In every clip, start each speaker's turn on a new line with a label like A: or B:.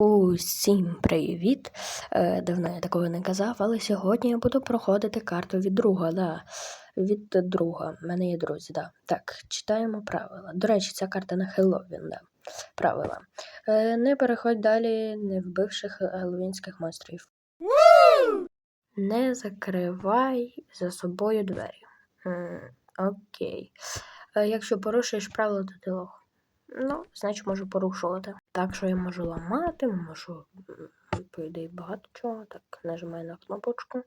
A: Усім привіт! Е, Давно я такого не казав, але сьогодні я буду проходити карту від друга, да. Від друга. У мене є друзі, да. Так, читаємо правила. До речі, ця карта на Хеллоуін, да. Правила. Е, Не переходь далі, не вбивши геловінських монстрів. Не закривай за собою двері. Окей. Е, Якщо порушуєш правила, то ти лох. Ну, значить, можу порушувати. Так що я можу ламати, можу, по багато чого. Так, нажимаю на кнопочку.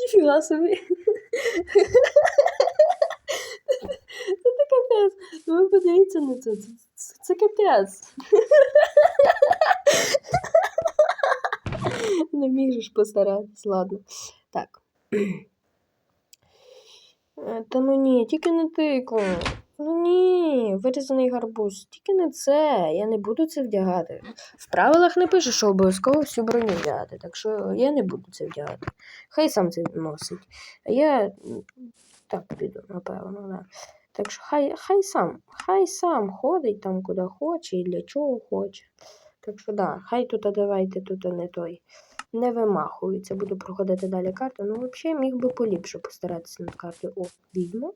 A: Ніфіга собі. Це капець. Ну, Ви подивіться на це. Це, капець. Не міг ж постаратись, ладно. Так. Е, Та ну ні, тільки не тику. Ну ні, вирізаний гарбуз. Тільки не це. Я не буду це вдягати. В правилах не пише, що обов'язково всю броню вдягати, так що я не буду це вдягати. Хай сам це носить. А я так піду, напевно, да. Так що хай, хай сам, хай сам ходить там куди хоче і для чого хоче. Так що да, хай тут давайте тут не той. Не вимахується, буду проходити далі карту. Ну, взагалі, міг би поліпше постаратися над картою. О, відьма.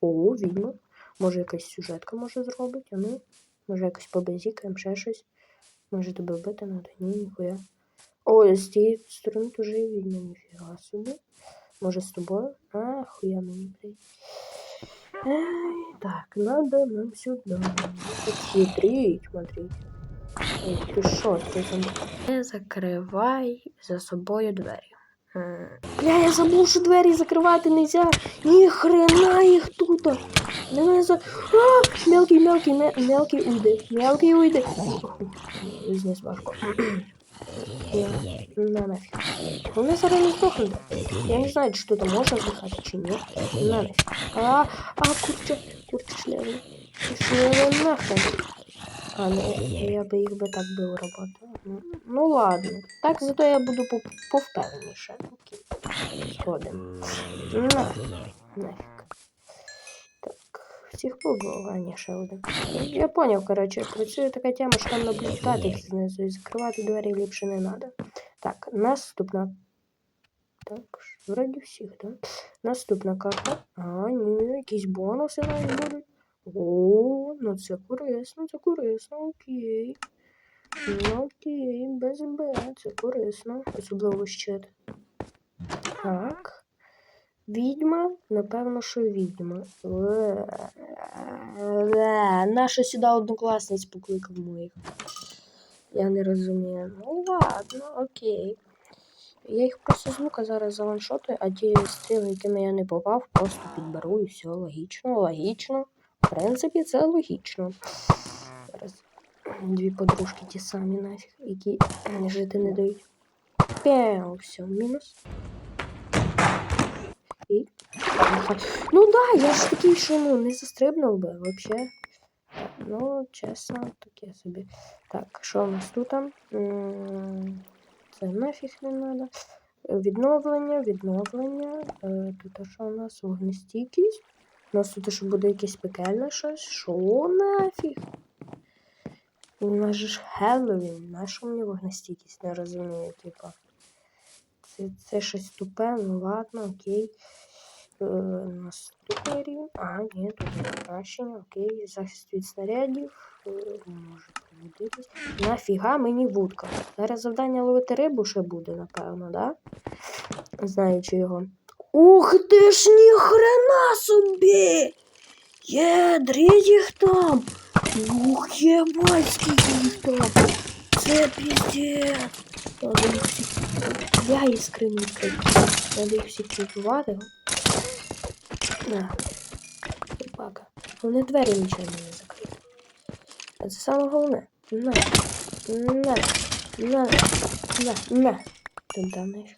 A: О, відьма. Може, якась сюжетка може зробити, а ну. Може, якось побезікаємо, ще щось. Може тебе вбити надо? Ні, ніхуя. О, з тієї сторони теж відьма, ніфіга собі. Може з тобою? А, хуя мені. Ай, так, надо нам сюда. Тут хитрить, смотрите. Ой, ти що, ти там? Не закривай за собою двері. Бля, я забув, що двері закривати нельзя. Ні хрена їх тут. Давай за... А, мелкий, мелкий, мелкий уйди. Мелкий уйди. Бізнес важко. На нафіг. Вони зараз не здохнуть. Я не знаю, що там можна здихати чи ні. На нафіг. А, а, курча, курча шлеми. Шлеми нахрен. А, ну, я би їх би так бив роботу. Ну, ладно. Так зато я буду по- повпевненіше. Окей. Сходимо. Нафіг. Нафіг. Всіх один. Я поняв, коротше, працює така тема, що там наблюдати знизу і закривати двері ліпше не треба. Так, наступна. Так, вроді всіх, так? Наступна карта. А, ні, якісь бонуси навіть будуть. О, ну це корисно, це корисно, окей. Ну окей, без Б, це корисно, особливо щит. Так. Відьма, напевно, що відьма. Е, е, Наша сюди однокласниць покликав моїх. Я не розумію. Ну ладно, окей. Я їх просто звука зараз заваншотую, а ті стріли, якими я не попав, просто підберу і все логічно, логічно. В принципі, це логічно. Зараз дві подружки ті самі нафіг, які жити не дають. Пеу, все, мінус. І. Ну да, я ж такий, що ну, не застрибнув би вообще. Ну, чесно, таке собі. Так, що у нас тут? Це нафіг не треба. Відновлення, відновлення. Е, Тут що у нас? Вогнестійкість. У нас тут ще буде якесь пекельне щось. Що нафіг? У нас же ж Хеллоуін. Наша мені вогнестійкість не розумію, типа. Це, це щось тупе, ну ладно, окей. Е, наступний рівень. А, ні, тут покращення, окей. Захист від снарядів. Е, може пригодитись. Нафіга мені вудка. Зараз завдання ловити рибу ще буде, напевно, да? Знаючи його. Ух ти ж ніхрена собі! Єдріть їх там! Ух, єбать, скільки їх там! Це піздець! Я їх скриню відкрити. Надо їх всіх прибувати. На. Собака. Вони двері нічого не закрити. А це саме головне. На. На. На. На. На. Там там нафіг.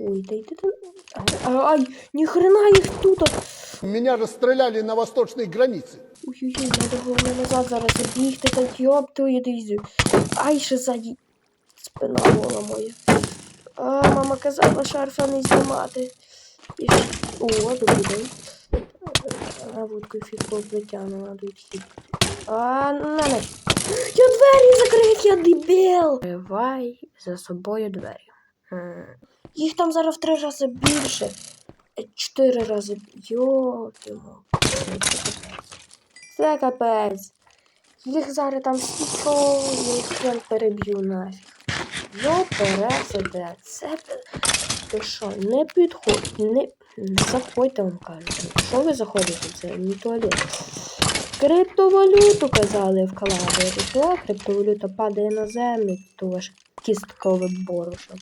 A: Ой, да йди там. Ай, ай, ніхрена їх тут.
B: Меня расстреляли на восточной границе.
A: Ой-ой-ой, надо головне назад зараз бігти, так йоп твою дизю. Ай, ще ззаді. Спина гола моя. А, мама казала шарфа не знімати. І О, добрий день. А вудкою фіг притягнула, надо відхід. А, на не. Я двері закрив, я дебіл! Закривай за собою двері. Їх там зараз в три рази більше. Е, Чотири рази. Йо, ти мо. Це капець. Їх зараз там стільки, я їх прям переб'ю нафіг. Йо пересиде. Це ти що, не підходь, не заходьте вам кажуть. Що ви заходите? Це не туалет. Криптовалюту казали в Калабрі. Що криптовалюта падає на землю, то ваш кістковий борошно.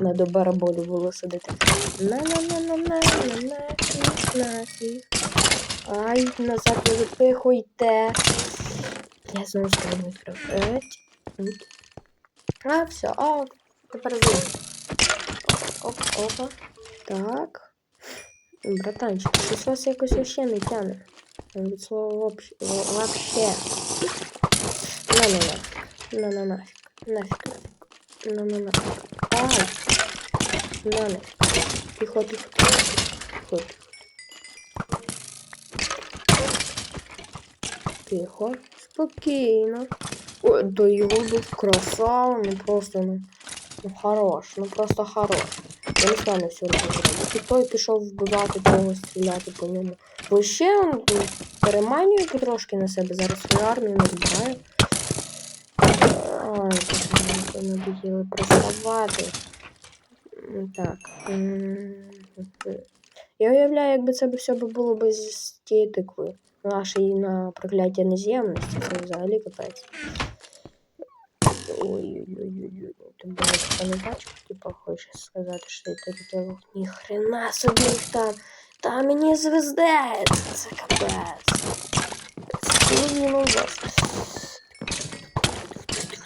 A: На до бараболю було сидити. на на на на на на Ай, назад не випихуйте. Я знову сторону відкрив. А, все, а, тепер ви. Оп, опа. Так. Братанчик, щось якось вообще не тяне. Від слова вообще. вообще. На на на. На на нафиг. Нафиг нафиг. На на нафиг. Ай. На нафиг. Тихо, тихо, тихо. Тихо, тихо. Спокійно. Ой, да його був красава, ну просто, ну, ну хорош, ну просто хорош. Я не знаю на все робити. І той пішов вбивати того, стріляти по ньому. Бо ще він ну, переманює потрошки на себе, зараз армію не. Ай, мені надоїли приставати. Так. Я уявляю, якби це все було без тієї тикви. Нашої на прокляття нез'ємності, це взагалі капець. Ой-ой-ой-ой. Ти бачиш, не бачив, типа хочеш сказати, що ти таке ні хрена собі там. Та мені звездеться, це капець. Це ну вас.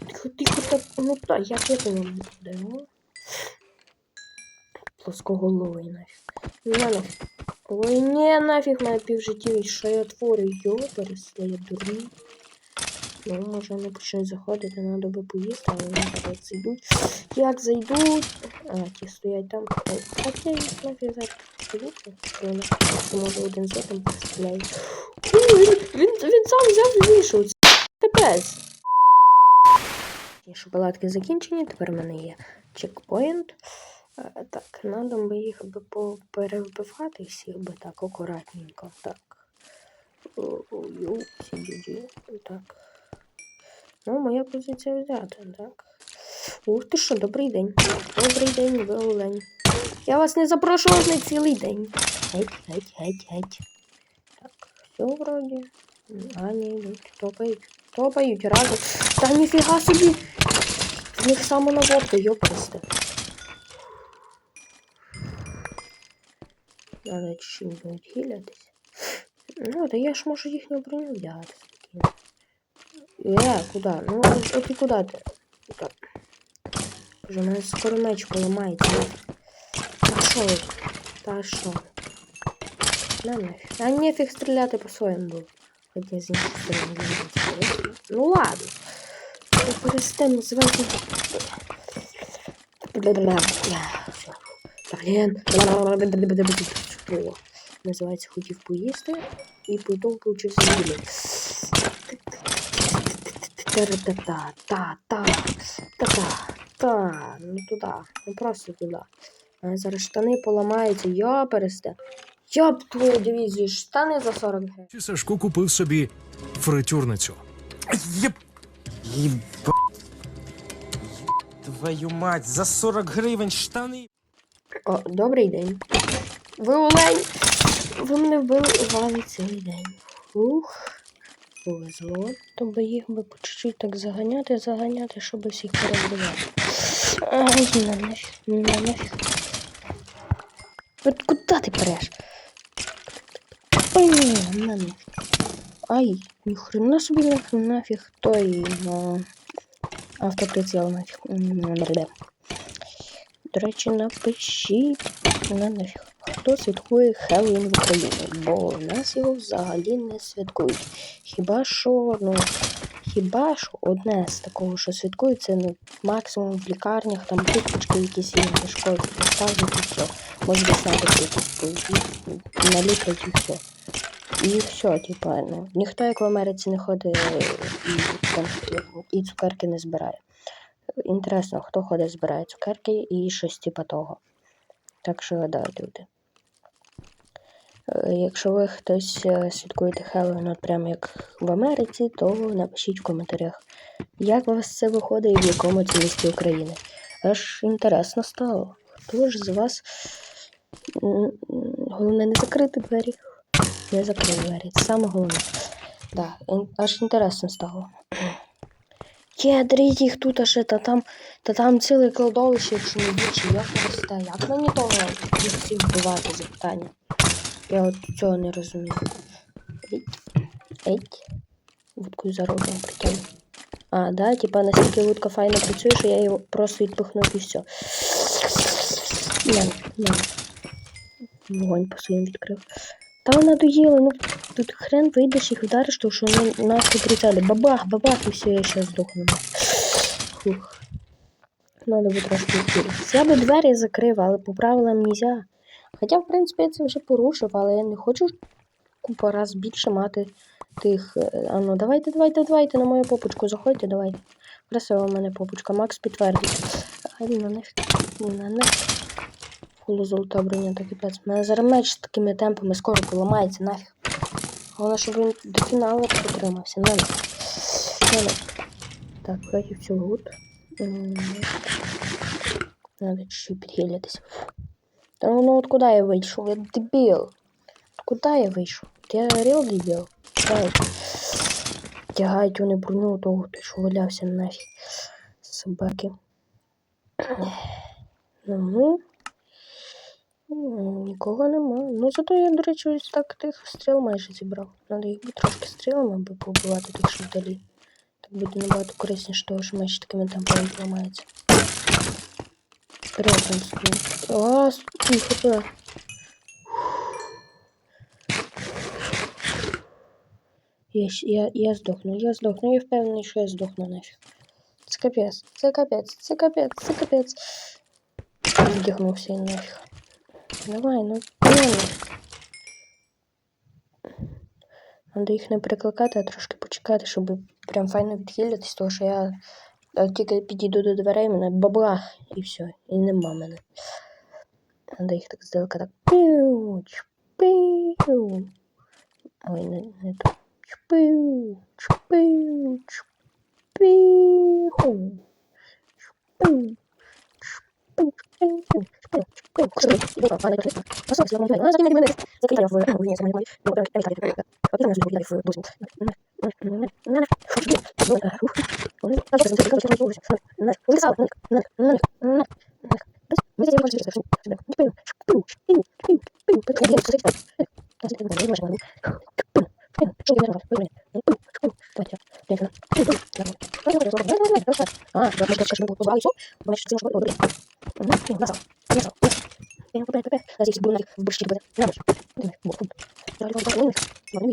A: Тихо, тихо, так, ну як я по ньому буде, ну? Плоскоголовий нафіг. На нафіг. Ой, не, нафіг моє півжиття, що я творю, йоперс, я дурний. Ну, може вони почнуть заходити, треба би поїсти, але вони зараз зайдуть. Як зайдуть? А, ті стоять там. Ой, Хоча їх нафіг зараз стоїть. Може один з одним постріляє. Ой, Він, він, він сам взяв і вийшов. Ті шоколадки закінчені, тепер в мене є чекпоінт. Е, Так, надо би їх би перевбивати всіх би так акуратненько. Так. Ой, Так. Ну, моя позиція взята, так. Ух ти що, добрий день. Добрий день, ви. Я вас не запрошував на цілий день. Геть, геть, геть, геть. Так, все вроді. А, ні, йдуть, топають. Топають разом. Та ніфіга собі. В них саме наводка, йопресте. Надо чуть-чуть будуть гілятись. Ну, да я ж можу їхню броню взяти. спокійно. Е, куди? Ну, от, і куди ти? Так. Боже, у мене скоро меч поламається. Та що ви? Та що? На нафіг. А нефіг стріляти по своєму було. Хоча з інших сторон. Ну ладно. Я перестань називати. Блін. О, Називається хотів поїсти і потім получив зілля. Та-та-та, та-та, та-та, та, ну туди, ну просто туди. Зараз штани поламаються, я пересте. Я б твою дивізію, штани за 40 гривень.
C: Чи Сашко купив собі фритюрницю.
D: Єб... Єб... Твою мать, за 40 гривень штани.
A: О, добрий день. Ви олень. Ви мене вбили вали цілий день. Ух. Повезло. То би їх би по чуть-чуть так заганяти, заганяти, щоб всіх перебивати. Ай, на нафіг, на нафіг. От куди ти переш? Ой, на нафіг. Ай, ніхрена собі нафіг, нафіг той на автоприціл нафіг. До речі, напишіть на нафіг. Хто святкує Хеллоуін в Україні? Бо в нас його взагалі не святкують. Хіба що, ну, хіба що одне з такого, що святкують, це ну, максимум в лікарнях, там куточки якісь є на школі поставлять і все. Може десь надо якісь і все. І все, типа, ну, ніхто як в Америці не ходить і, там, і цукерки не збирає. Інтересно, хто ходить, збирає цукерки і щось типа того. Так що да, люди. Е, Якщо ви хтось е, святкуєте Хеллоуін, от прямо як в Америці, то напишіть в коментарях, як у вас це виходить і в якому це місті України. Аж інтересно стало. Хто ж з вас головне не закрити двері? Не закрити двері. Це саме головне. Да, аж інтересно стало. Є, дріть їх тут аж та там, та там ціле кладовище, якщо не більше, як росте. Як мені того всіх вбивати запитання? Я от цього не розумію. Еть. Еть. Вудкою за рогом. А, да, типа настільки вудка файно працює, що я його просто відпихнув і все. На, на. Вогонь по своїм відкрив. Та вона доїла, ну тут хрен вийдеш їх вдариш, тому що вони нас не прицяли. Бабах, бабах, і все, я ще здохну. Фух. Надо би трошки. Я би двері закрив, але по правилам нельзя. Хоча, в принципі, я це вже порушив, але я не хочу купа раз більше мати тих. е, А ну, давайте, давайте, давайте на мою попочку заходьте, давайте. Красива в мене попочка, Макс підтвердить. Ай, ну нафіг, ну нафіг. Фулу золота броня, так і пець. У мене зараз меч з такими темпами скоро поламається, нафіг. Головне, щоб він до фіналу протримався. На нафіг. На нафіг. Так, проти цього гуд. Надо чуть-чуть підхилятися. Та ну, ну от куди я вийшов? Я дебіл. Куди я вийшов? Я дебіл. Так. Тягають вони броню того, той, що валявся нафіг. Собаки. Ну. М, Нікого нема. Ну зато я, до речі, ось так тих стріл майже зібрав. Надо їх би трошки стрілами аби побивати тих, що вдалі. Так буде набагато корисніше, того, що меч такими темпами ламається. Вперед там скину. А, хп. Я, я, я здохну, я здохну, я впевнений, що я здохну нафіг. Це капець, це капець, це капець, це капець. Вдягнувся і нафіг. Давай, ну блин. Надо їх не прикликати, а трошки почекати, щоб прям файно відхилитись, тому що я е, тільки підійду до дверей, мене баблах, і все, і нема мене. Надо їх так здалека так пиу, чпиу. Ой, не, не то. Чпиу, чпиу,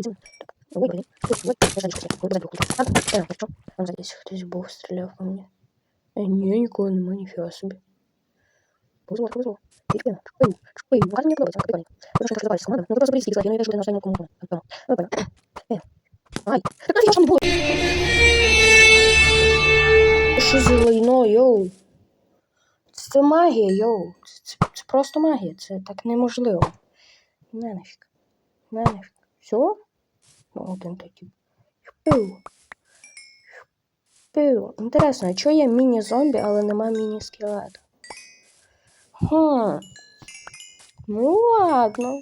A: чпиу. Чпиу. А, Здесь хтось був стріляв по мені. Е, нікого. Ну, просто близькі, не. Ай. Так нафіг, що не за лайно, йоу? Це магія, йоу. Це просто магія, це так неможливо. Не нафіг. Не нафіг. Все? Ну, один такий. Шпив. Шпив. Інтересно, а чого є міні-зомбі, але нема міні-скелета? Хм. Ну ладно.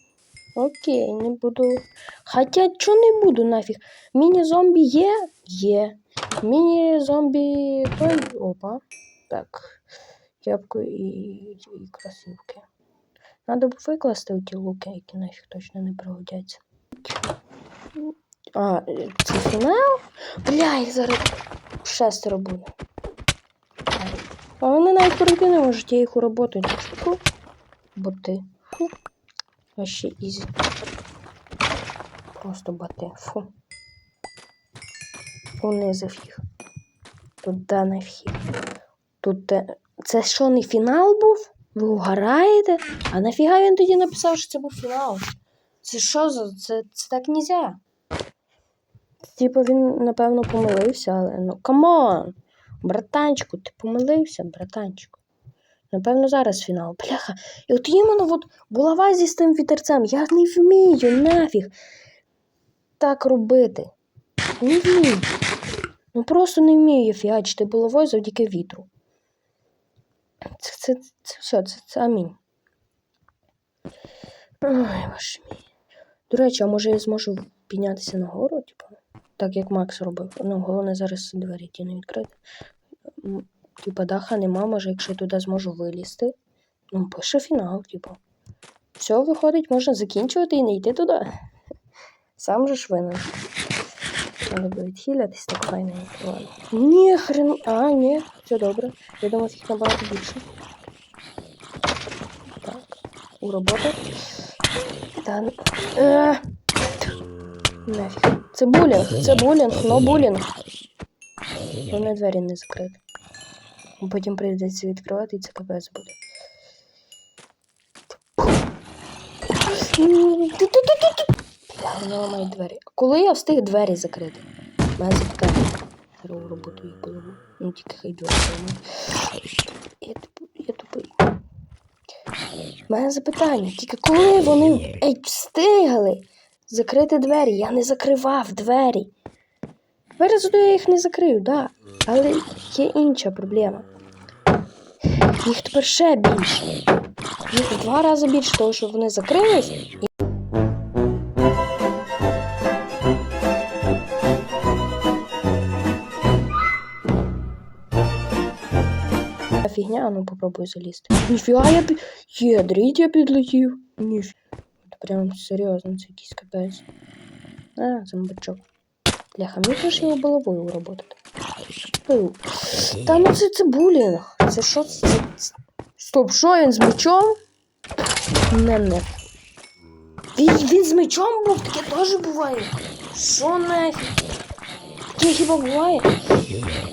A: Окей, не буду. Хоча чого не буду нафіг? Міні-зомбі є? Є. Міні-зомбі той. Опа. Так. Ябко і, і красивки. Надо б викласти ті луки, які нафіг точно не пригодяться. А, е, це фінал? Бля, їх зараз шестеро буде. А вони навіть пройти не можуть, я їх. Так що фу. Боти. Фу. Вообще ізі. Просто боти. Фу. Унизив їх. Туди нафіг. Тут де... Це що, не фінал був? Ви угораєте? А нафіга він тоді написав, що це був фінал? Це що за. Це, це так нельзя. Типу він, напевно, помилився, але ну камон! Братанчику, ти помилився, братанчику. Напевно, зараз фінал. Бляха. І от іменно от булава зі з тим вітерцем. Я не вмію нафіг так робити. Не вмію. Ну просто не вмію я фігачити булавою завдяки вітру. Це, це, це все, це, це амінь. Ой, боже мій. До речі, а може я зможу піднятися нагору, типу, так як Макс робив. Ну, головне зараз двері ті не відкрити. Типа даха нема, може, якщо я туди зможу вилізти. Ну, пише фінал, типу. Все, виходить, можна закінчувати і не йти туди. Сам же ж винен. Треба відхилятись так файно. Ні, хрен. А, ні, все добре. Я думав, їх набагато більше. Так, у роботу. Та... ну, Е... Це булінг, це булінг, но булінг. Головне двері не закрити. Потім прийдеться відкривати і це капець буде. Вона ламає двері. Коли я встиг двері закрити? Мене запитання. Здорову роботу їх голову. Ну тільки хай двері ламає. Я, тупий, я тупий. У мене запитання. Тільки коли вони ей, встигли закрити двері? Я не закривав двері. Виразу я їх не закрив, да. Але є інша проблема. Їх тепер ще більше. Їх в два рази більше, тому що вони закрились. Фігня, а ну попробуй залізти. Ніфіга я під... Єдріть я підлетів. Ніф. Прям серйозно, це якийсь капець. А, зомбачок. Бляха, мені теж його головою уработати. Та ну це, це. Це що це- Стоп, що він з мечом? Не, не. Він, він з мечом був, таке теж буває. Що нафіг? Таке хіба буває?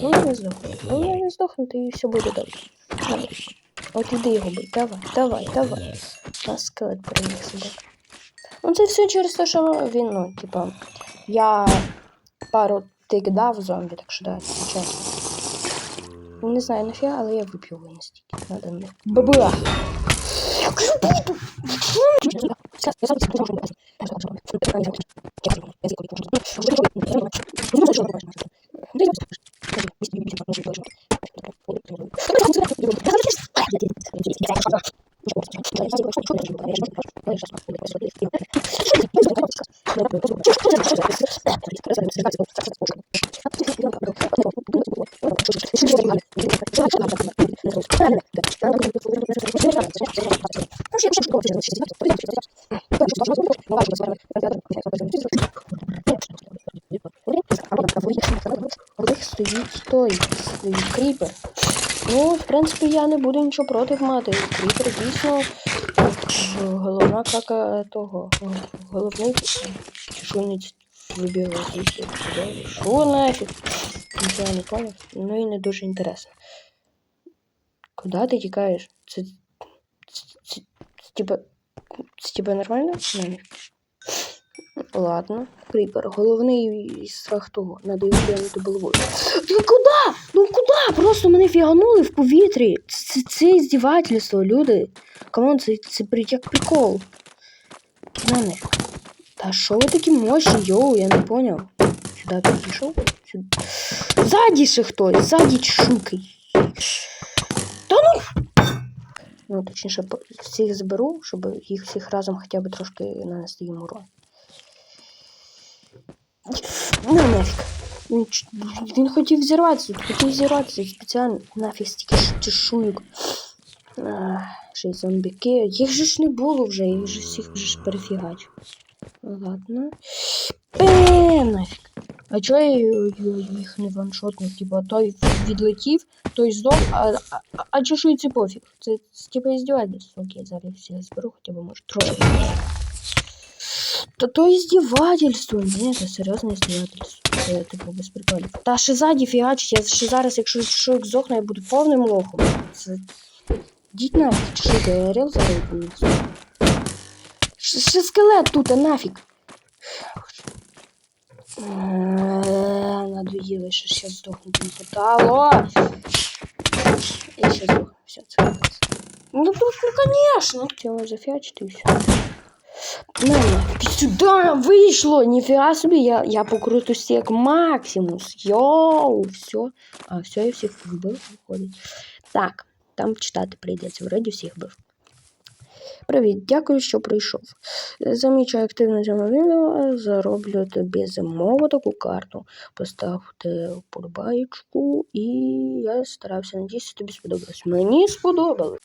A: Ну я не здохну. Ну я не здохну, і все буде добре. Добре. От іди його бий. Давай, давай, давай. У нас скелет переміг себе. Ну це все через те, що він, ну, типа, я пару тик дав зомбі, так що да, чесно. Ну, Не знаю нафіга, але я вип'ю його настільки. Надо не. Бабуя! Як же буду? У них стоїть той стоїть кріпер. Ну, в принципі, я не буду нічого проти мати. Кріпер дійсно е, головна кака того. е, Головний чешуйниць звідси. сюди. Що нафіг? Нічого не поняв. Ну і не дуже інтересно. Куди ти тікаєш? Це. Це, це, це типа. Це типа нормально? Ні. Ладно, кріпер, головний страх того, надо його глянути головою. Ну куди? Ну куди? Просто мене фіганули в повітрі. Це, це здівательство, люди. Камон, це, це як прикол. Мене. Та що ви такі мощні, йоу, я не поняв. Сюди підійшов? Сюди. Ззаді ще хтось, ззаді шуки. Та ну. Ну, точніше, всіх зберу, щоб їх всіх разом хоча б трошки нанести їм урон. Ну нафіг. Він, він хотів зірватися, хотів зірватися спеціально нафіг стільки чешуйок. Ще й зомбіки. Їх же ж не було вже, їх же всіх вже ж перефігачу. Ладно. Е, нафіг. А чого я їх не ваншотнув? Типа той відлетів, той здох, а, а, а- чешуйці пофіг. Це, типа іздівательство. Окей, зараз всіх зберу, хоча б може трошки. Та то издевательство. Ні, це серйозне издевательство. Це типу без приколів. Та ще ззаді фігачить, я ще зараз, якщо чешуйок здохне, я буду повним лохом. Це... Діть нафіг, чешуйки, я орел зараз. Ще, скелет тут, а нафіг. Надоїло, що ще здохнути не хватало. Я ще здохну. Все, це. Ну тут, ну конечно. Хотела зафиачить и все. Сюда вышло, нифига себе, я, я по крутости як Максимус, йоу, все, а, все, я всіх вбив, виходить. Так, там читати прийдеться, вроді всіх бив. Привіт, дякую, що прийшов. Замічу активно цьому зароблю тобі зимову таку карту. Поставте вподобаєчку, і я старався, надіюся, тобі сподобалось. Мені сподобалось.